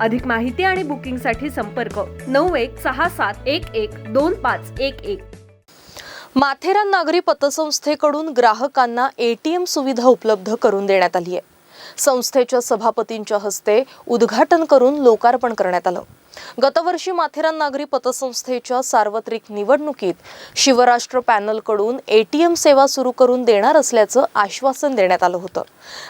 अधिक माहिती आणि बुकिंगसाठी संपर्क नऊ एक सहा सात एक एक दोन पाच एक एक. माथेरान नागरी पतसंस्थेकडून ग्राहकांना एटीएम सुविधा उपलब्ध करून देण्यात आली आहे. संस्थेच्या सभापतींच्या हस्ते उद्घाटन करून लोकार्पण करण्यात आलं. गतवर्षी माथेरान नागरी पतसंस्थेच्या सार्वत्रिक निवडणुकीत शिवराष्ट्र पॅनलकडून एटीएम सेवा सुरू करून देणार असल्याचं आश्वासन देण्यात आलं होतं.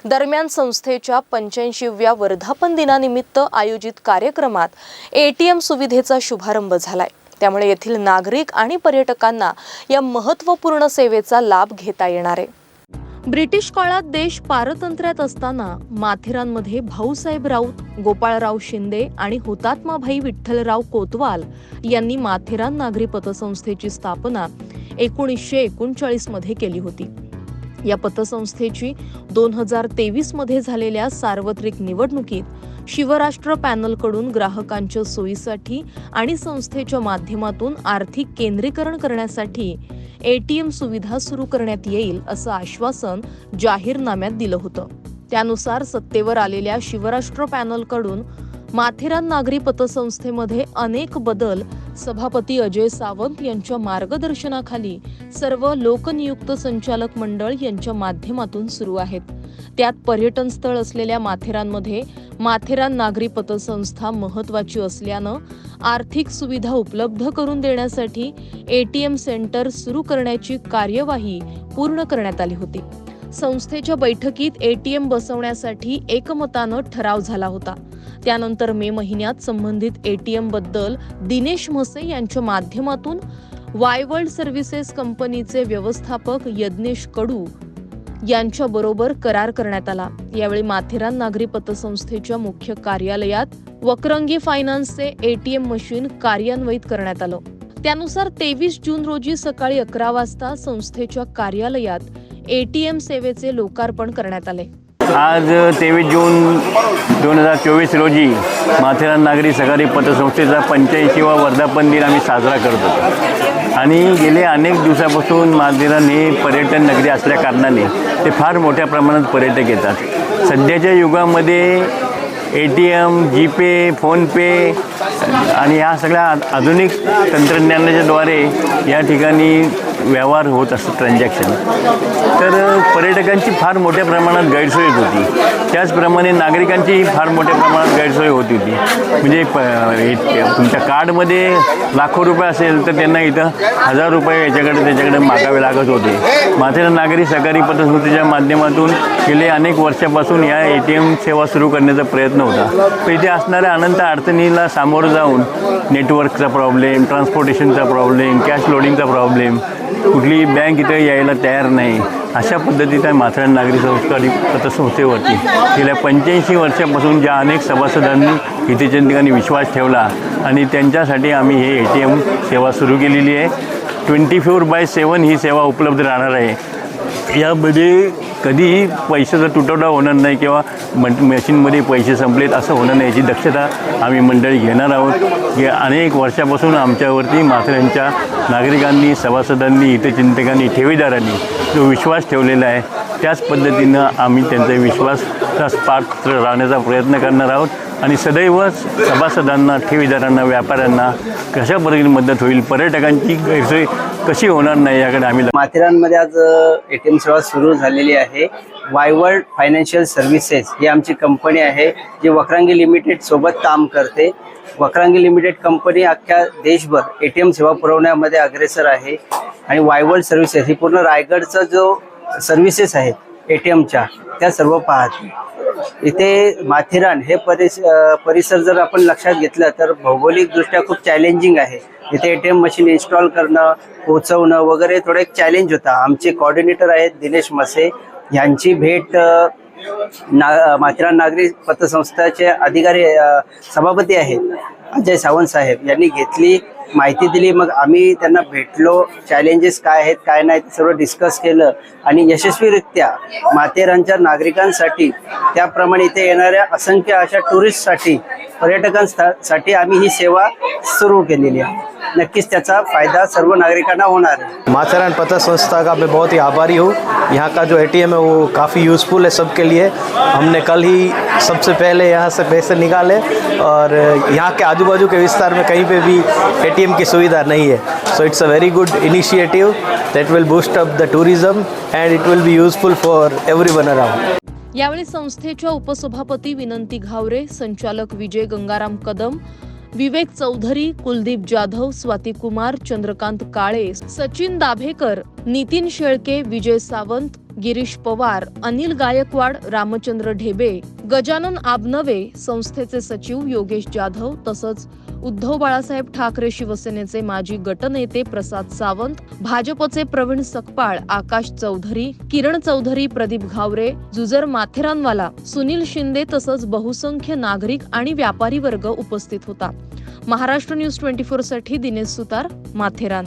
दरम्यान संस्थेच्या पंच्याऐंशीव्या वर्धापन दिनानिमित्त आयोजित कार्यक्रमात एटीएम सुविधेचा शुभारंभ झालाय. त्यामुळे येथील नागरिक आणि पर्यटकांना या महत्त्वपूर्ण सेवेचा लाभ घेता येणार आहे. ब्रिटिश काळात देश पारतंत्र्यात असताना माथेरानमध्ये भाऊसाहेब राऊत गोपाळराव शिंदे आणि हुतात्माभाई विठ्ठलराव कोतवाल यांनी माथेरान नागरी पतसंस्थेची स्थापना एकोणीसशे एकोणचाळीसमध्ये केली होती. या पतसंस्थेची दोन हजार तेवीसमध्ये झालेल्या सार्वत्रिक निवडणुकीत शिवराष्ट्र पॅनलकडून ग्राहकांच्या सोयीसाठी आणि संस्थेच्या माध्यमातून आर्थिक केंद्रीकरण करण्यासाठी एटीएम सुविधा सुरू करण्यात येईल असं आश्वासन जाहीरनाम्यात दिलं होतं. त्यानुसार सत्तेवर आलेल्या शिवराष्ट्र पॅनलकडून माथेरान नागरी पतसंस्थेमध्ये अनेक बदल सभापती अजय सावंत यांच्या मार्गदर्शनाखाली सर्व लोकनियुक्त संचालक मंडळ यांच्या माध्यमातून सुरू आहेत. त्यात पर्यटन स्थळ असलेल्या माथेरानमध्ये माथेरान नागरी पतसंस्था महत्वाची असल्यानं आर्थिक सुविधा उपलब्ध करून देण्यासाठी एटीएम सेंटर सुरू करण्याची कार्यवाही पूर्ण करण्यात आली होती. संस्थेच्या बैठकीत एटीएम बसवण्यासाठी एकमतानं ठराव झाला होता. त्यानंतर मे महिन्यात संबंधित एटीएमबद्दल दिनेश म्हसे यांच्या माध्यमातून वायवर्ल्ड सर्व्हिसेस कंपनीचे व्यवस्थापक यज्ञेश कडू यांच्या बरोबर करार करण्यात आला. यावेळी माथेरान नागरी पतसंस्थेच्या मुख्य कार्यालयात वक्रंगी फायनान्सचे एटीएम मशीन कार्यान्वित करण्यात आलं. त्यानुसार तेवीस जून रोजी सकाळी अकरा वाजता संस्थेच्या कार्यालयात एटीएम सेवेचे लोकार्पण करण्यात आले. आज तेवीस जून दोन हजार चोवीस रोजी माथेरान नागरी सहकारी पतसंस्थेचा पंच्याऐंशीवा वर्धापन दिन आम्ही साजरा करतो आणि गेले अनेक दिवसापासून माथेरान हे पर्यटन नगरी असल्या कारणाने ते फार मोठ्या प्रमाणात पर्यटक येतात. सध्याच्या युगामध्ये A T M GPay PhonePe आणि ह्या सगळ्या आधुनिक तंत्रज्ञानाच्याद्वारे या ठिकाणी व्यवहार होत असतात ट्रान्झॅक्शन तर पर्यटकांची फार मोठ्या प्रमाणात गैरसोय होत होती. त्याचप्रमाणे नागरिकांचीही फार मोठ्या प्रमाणात गैरसोय होत होती. म्हणजे प तुमच्या कार्डमध्ये लाखो रुपये असेल तर त्यांना इथं हजार रुपये याच्याकडे त्याच्याकडे मागावे लागत होते. माथेरान नागरी सहकारी पतसंस्थेच्या माध्यमातून गेले अनेक वर्षापासून या ए टी एम सेवा सुरू करण्याचा प्रयत्न होता. तर इथे असणाऱ्या अनंत अडचणीला सामोरं जाऊन नेटवर्कचा प्रॉब्लेम ट्रान्सपोर्टेशनचा प्रॉब्लेम कॅश लोडिंगचा प्रॉब्लेम कुठली बँक इथं यायला तयार नाही. अशा पद्धतीचा माथेरान नागरी संस्कारी पतसंस्थेवरती. गेल्या पंच्याऐंशी वर्षापासून ज्या अनेक सभासदांनी इथेच्या ठिकाणी विश्वास ठेवला आणि त्यांच्यासाठी आम्ही हे ए टी एम सेवा सुरू केलेली आहे. ट्वेंटी फोर बाय सेवन ही सेवा उपलब्ध राहणार आहे. यामध्ये कधीही पैशाचा तुटवडा होणार नाही किंवा म मशीनमध्ये पैसे संपलेत असं होणार नाही याची दक्षता आम्ही मंडळी घेणार आहोत. की अनेक वर्षापासून आमच्यावरती माथऱ्यांच्या नागरिकांनी सभासदांनी हितचिंतकांनी ठेवीदारांनी जो विश्वास ठेवलेला आहे त्याच पद्धतीनं आम्ही त्यांचा विश्वासास पात्र राहण्याचा प्रयत्न करणार आहोत. आणि सदैव सभासदांना ठेवीदारांना व्यापाऱ्यांना कशा पद्धतीने मदत होईल पर्यटकांची गैरसोय कशी होणार नाही याकडे आम्ही माथेरानमध्ये आज ए टी एम सेवा सुरू झालेली आहे. वायवर्ल्ड फायनान्शियल सर्व्हिसेस ही आमची कंपनी आहे जी वक्रांगी लिमिटेड सोबत काम करते. वक्रांगी लिमिटेड कंपनी अख्ख्या देशभर ए टी एम सेवा पुरवण्यामध्ये अग्रेसर आहे. आणि वायवर्ल्ड सर्व्हिसेस ही पूर्ण रायगडचा जो सर्व्हिसेस आहेत ए टी एमच्या त्या सर्व पाहते. इथे माथेरान हे परिस परिसर जर आपण लक्षात घेतलं तर भौगोलिकदृष्ट्या खूप चॅलेंजिंग आहे. इथे एटीएम मशीन इन्स्टॉल करणं पोचवणं वगैरे थोडं एक चॅलेंज होता. आमचे कॉर्डिनेटर आहेत दिनेश मसे. यांची भेट ना माथेरान नागरी पतसंस्थाचे अधिकारी सभापती आहेत अजय सावंत साहेब. यांनी घेतली माहिती दिली. मग आम्ही त्यांना भेटलो. चॅलेंजेस काय आहेत काय नाही ते सर्व डिस्कस केलं. आणि यशस्वीरित्या माथेरानच्या नागरिकांसाठी त्याप्रमाणे इथे येणाऱ्या असंख्य अशा टुरिस्टसाठी पर्यटकांसाठी आम्ही ही सेवा सुरू केलेली आहे. नक्कीच त्याचा फायदा सर्व नागरिकांना होणार आहे. माथेरान पता संस्था का मैं बहुत ही आभारी हूँ। यहाँ का जो एटीएम है वो काफ़ी यूज़फुल है सबके लिए। हमने कल ही सबसे पहले यहाँ से पैसे निकाले और यहाँ के आजू बाजू के विस्तार में कहीं पे भी एटीएम की सुविधा नहीं है। So it's a very good initiative that will boost up the tourism and it will be useful for everyone around यावेळी संस्थेच्या उपसभापती विनंती घावरे संचालक विजय गंगाराम कदम विवेक चौधरी कुलदीप जाधव स्वाती कुमार चंद्रकांत काळे सचिन दाभेकर नितीन शेळके विजय सावंत गिरीश पवार अनिल गायकवाड रामचंद्र ढेबे गजानन आबनवे संस्थेचे सचिव योगेश जाधव तसंच उद्धव बाळासाहेब ठाकरे शिवसेनेचे माजी गटनेते प्रसाद सावंत भाजपचे प्रवीण सकपाळ आकाश चौधरी किरण चौधरी प्रदीप घावरे जुजर माथेरानवाला सुनील शिंदे तसंच बहुसंख्य नागरिक आणि व्यापारी वर्ग उपस्थित होता. महाराष्ट्र न्यूज ट्वेंटी फोरसाठी दिनेश सुतार माथेरान.